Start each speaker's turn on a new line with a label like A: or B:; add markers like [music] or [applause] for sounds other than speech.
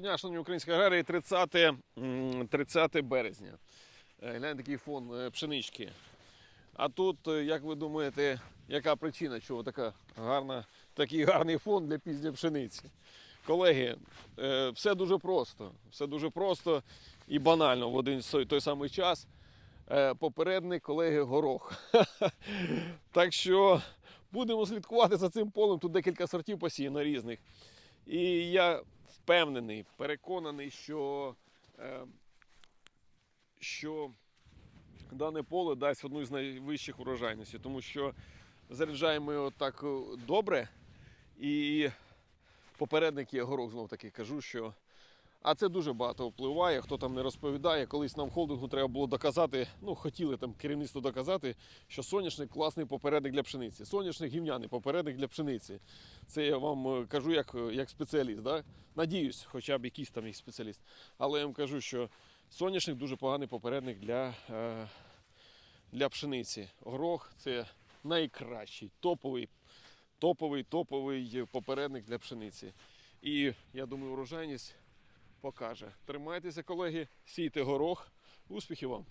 A: Доброго дня, шановні українські аграрії, 30, 30 березня. Е, Гляньте такий фон е, пшенички. А тут, е, як ви думаєте, яка причина, чого така гарна, такий гарний фон для пізньої пшениці? Колеги, все дуже просто. Все дуже просто і банально в один той самий час. Попередник колеги горох. [laughs] Так що будемо слідкувати за цим полем. Тут декілька сортів посіяно різних. І я впевнений, переконаний, що, е, що дане поле дасть одну з найвищих урожайностей, тому що заряджаємо його так е, добре. І попередник є горох, знов таки кажу, що. А це дуже багато впливає, хто там не розповідає. Колись нам холдингу треба було доказати, ну хотіли там керівництво доказати, що соняшник класний попередник для пшениці. Соняшник гівняний попередник для пшениці. Це я вам е, кажу як, як спеціаліст. Да? Надіюсь, хоча б якийсь там їх спеціаліст. Але я вам кажу, що соняшник дуже поганий попередник для, е, для пшениці. Горох це найкращий, топовий, топовий, топовий попередник для пшениці. І я думаю, урожайність покаже. Тримайтеся, колеги, сійте горох. Успіхів вам!